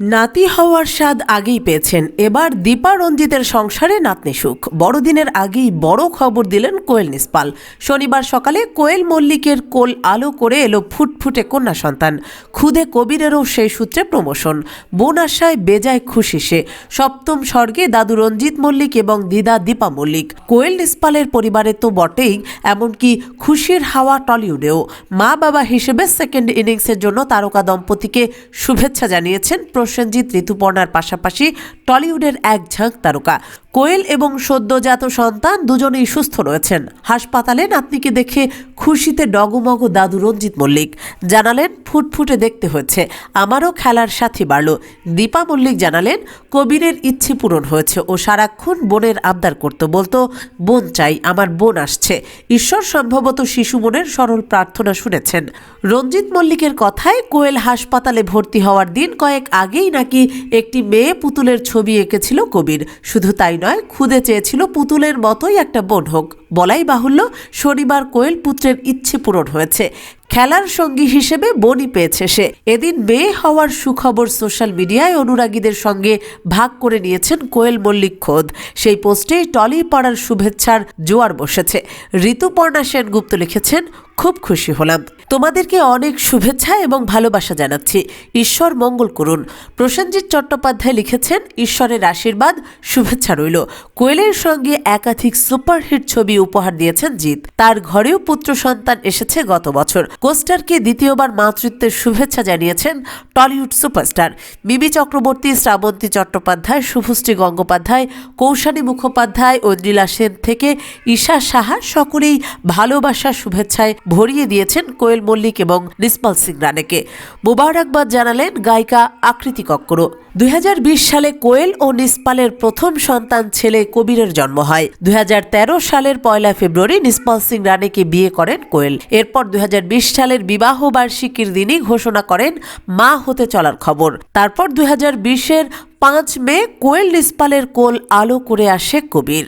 নাতি হওয়ার স্বাদ আগেই পেয়েছেন। এবার দীপা রঞ্জিতের সংসারে নাতনি সুখ। বড়দিনের আগেই বড় খবর দিলেন কোয়েল নিসপাল শনিবার সকালে কোয়েল মল্লিকের কোল আলো করে এলো ফুটফুটে কন্যা সন্তান। খুদে কবিরেরও সেই সূত্রে প্রমোশন। বোন আশায় বেজায় খুশি সে। সপ্তম স্বর্গে দাদু রঞ্জিত মল্লিক এবং দিদা দীপা মল্লিক। কোয়েল নিসপালের পরিবারে তো বটেই, এমনকি খুশির হাওয়া টলিউডেও। মা বাবা হিসেবে সেকেন্ড ইনিংসের জন্য তারকা দম্পতিকে শুভেচ্ছা জানিয়েছেন প্রসেনজিৎ ঋতুপর্ণার পাশাপাশি টলিউডের এক ঝাঁক তারকা। কোয়েল এবং সদ্যজাত সন্তান দুজনেই সুস্থ রয়েছেন। হাসপাতালে নাতনিকে দেখে খুশিতে ডগমগ দাদু রঞ্জিত মল্লিক। জানালেন, ফুটফুটে দেখতে হয়েছে। আমারও খেলার সাথী বাড়ল। দীপা মল্লিক জানালেন, কবিরের ইচ্ছে পূরণ হয়েছে ও সারাক্ষণ বোনের আবদার করত বলতো, বোন চাই, আমার বোন আসছে। ঈশ্বর সম্ভবত শিশু মনের সরল প্রার্থনা শুনেছেন। রঞ্জিত মল্লিকের কথায় কোয়েল হাসপাতালে ভর্তি হওয়ার দিন কয়েক আগেই নাকি একটি মেয়ে পুতুলের ছবি এঁকেছিল কবির। শুধু তাই নয়, খুদে চেয়েছিল পুতুলের মতোই একটা বোন হোক বলাই বাহুল্য, শনিবার কোয়েল পুত্রের ইচ্ছে পূরণ হয়েছে। খেলার সঙ্গী হিসেবে বনি পেয়েছে সে। এদিন মেয়ে হওয়ার সুখবর সোশ্যাল মিডিয়ায় অনুরাগীদের সঙ্গে ভাগ করে নিয়েছেন কোয়েল মল্লিক খোদ। সেই পোস্টে টলি পাড়ার শুভেচ্ছার জোয়ার বসেছে। ঋতুপর্ণা সেনগুপ্ত লিখেছেন, খুব খুশি হলাম। তোমাদেরকে অনেক শুভেচ্ছা এবং ভালোবাসা জানাচ্ছি। ঈশ্বর মঙ্গল করুন। প্রসেনজিৎ চট্টোপাধ্যায় লিখেছেন, ঈশ্বরের আশীর্বাদ, শুভেচ্ছা রইল। কোয়েলের সঙ্গে একাধিক সুপারহিট ছবি উপহার দিয়েছেন জিৎ। তার ঘরেও পুত্র সন্তান এসেছে গত বছর। কোস্টারকে দ্বিতীয়বার মাতৃত্বের শুভেচ্ছা জানিয়েছেন টলিউড সুপারস্টার। মিমি চক্রবর্তী, শ্রাবন্তী চট্টোপাধ্যায়, শুভশ্রী গঙ্গোপাধ্যায়, কৌশানী মুখোপাধ্যায় ঐন্দ্রিলা সেন থেকে ঈশা সাহা সকলেই ভালোবাসা শুভেচ্ছায় ভরিয়ে দিয়েছেন কোয়েল মল্লিক এবং নিসপাল সিং রানেকে মুবারকবাদ জানালেন গায়িকা আকৃতি কক্কর দুই হাজার বিশ সালে কোয়েল ও নিসপালের প্রথম সন্তান ছেলে কবিরের জন্ম হয়। দুই হাজার তেরো সালের পয়লা ফেব্রুয়ারি নিসপাল সিং রানেকে বিয়ে করেন কোয়েল। এরপর দুই হাজার বিশ সালের বিবাহ বার্ষিকীর দিনই ঘোষণা করেন মা হতে চলার খবর। তারপর দুই এর পাঁচ মে কোয়েল নিসপালের কোল আলো করে আসে কবির।